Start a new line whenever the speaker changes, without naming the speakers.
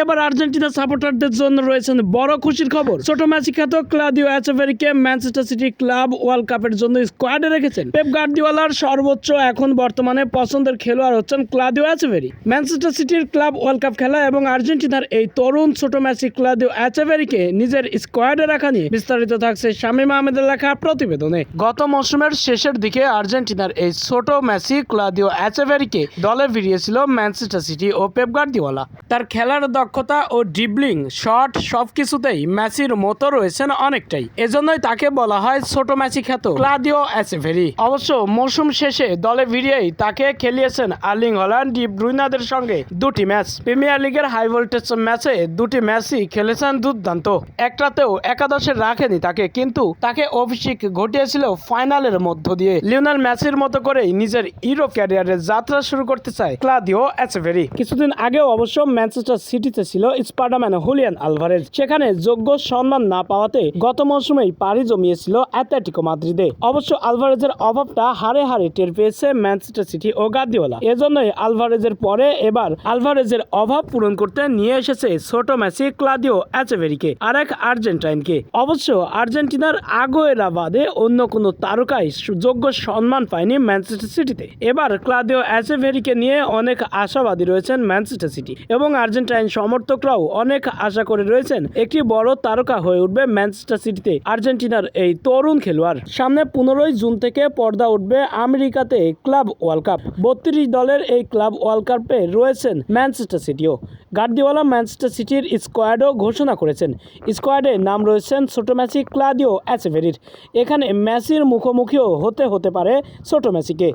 এবার আর্জেন্টিনা সাপোর্টারদের জন্য রয়েছেন বড় খুশির খবর। ছোট ম্যাচি খ্যাত ক্লাদিও অ্যাচেভেরিকে ম্যানচেস্টার সিটি ক্লাব ওয়ার্ল্ড কাপের জন্য স্কোয়াডে রেখেছেন। পেপ গার্দিওয়ালার সর্বোচ্চ এখন বর্তমানে পছন্দের খেলোয়াড় হচ্ছেন ক্লাদিও অ্যাচেভেরি ম্যানচেস্টার সিটির ক্লাব ওয়ার্ল্ড কাপ খেলা এবং আর্জেন্টিনার এই তরুণ ছোট ম্যাচি ক্লাদিও অ্যাচেভেরিকে নিজের স্কোয়াডে রাখা নিয়ে বিস্তারিত থাকছে শামীম আহমেদের লেখা প্রতিবেদনে। গত মৌসুমের শেষের দিকে আর্জেন্টিনার এই ছোট মেসি ক্লাদিও অ্যাচেভেরিকে দলে ফিরিয়েছিল ম্যানচেস্টার সিটি ও পেপ গার্দিওয়ালা। তার খেলার দক্ষতা ও ড্রিবলিং শট সবকিছুতেই মেসির মতো রয়েছেন অনেকটাই। এজন্যই তাকে বলা হয় ছোট মেসি খ্যাত ক্লাদিও অ্যাচেভেরি অবশ্য মৌসুম শেষে দলে ফিরিয়েই তাকে খেলিয়েছেন আর্লিং হল্যান্ড ডিপ ব্রুইনাদের সঙ্গে দুটি ম্যাচ। প্রিমিয়ার লিগের হাই ভোল্টেজ ম্যাচে দুটি ম্যাচই খেলেছেন দুর্দান্ত। একটাতেও একাদশে রাখেনি তাকে, কিন্তু তাকে অভিষেক ঘটিয়েছিল ফাইনালের মধ্য দিয়ে। লিওনাল ম্যাচের মতো করেই নিজের ইউরো ক্যারিয়ারের যাত্রা শুরু করতে চায় ক্লাদিও অ্যাচেভেরি কিছুদিন আগেও অবশ্য ম্যানচেস্টার সিটিতে ছিল হুলিয়ান আলভারেজ। সেখানে যোগ্য সম্মান না পাওয়াতে গত মৌসুমেই পাড়ি জমিয়েছিল অ্যাথলেটিকো মাদ্রিদে। অবশ্য আলভারেজের অভাবটা হারে হারে টের পেয়েছে ম্যানচেস্টার সিটি ও গার্দিওলা। এজন্যই আলভারেজের পরে এবার আলভারেজের অভাব পূরণ করতে নিয়ে এসেছে ছোট মেসি, ক্লাদিও অ্যাচেভেরিকে আর এক আর্জেন্টাইনকে। অবশ্য আর্জেন্টিনার আগোয়েরা বাদে অন্য কোনো তারকাই যোগ্য সম্মান পায়নি ম্যানচেস্টার সিটিতে। এবার ক্লাদিও অ্যাচেভেরিকে নিয়ে অনেক আশাবাদী রয়েছেন ম্যানচেস্টার সিটি এবং আর্জেন্টাইন সমর্থকরাও অনেক আশা করে রয়েছেন একটি বড় তারকা হয়ে উঠবে ম্যানচেস্টার সিটিতে আর্জেন্টিনার এই তরুণ খেলোয়াড়। সামনে পনেরোই জুন থেকে পর্দা উঠবে আমেরিকাতে ক্লাব ওয়ার্ল্ড কাপ। বত্রিশ দলের এই ক্লাব ওয়ার্ল্ড কাপে রয়েছেন ম্যানচেস্টার সিটিও। গার্দিওয়ালা ম্যানচেস্টার সিটির স্কোয়াডও ঘোষণা করেছেন। স্কোয়াডে নাম রয়েছেন ছোট ম্যাচি ক্লাদিও অ্যাচেভেরির এখানে ম্যাসির মুখোমুখিও হতে হতে পারে ছোট ম্যাচিকে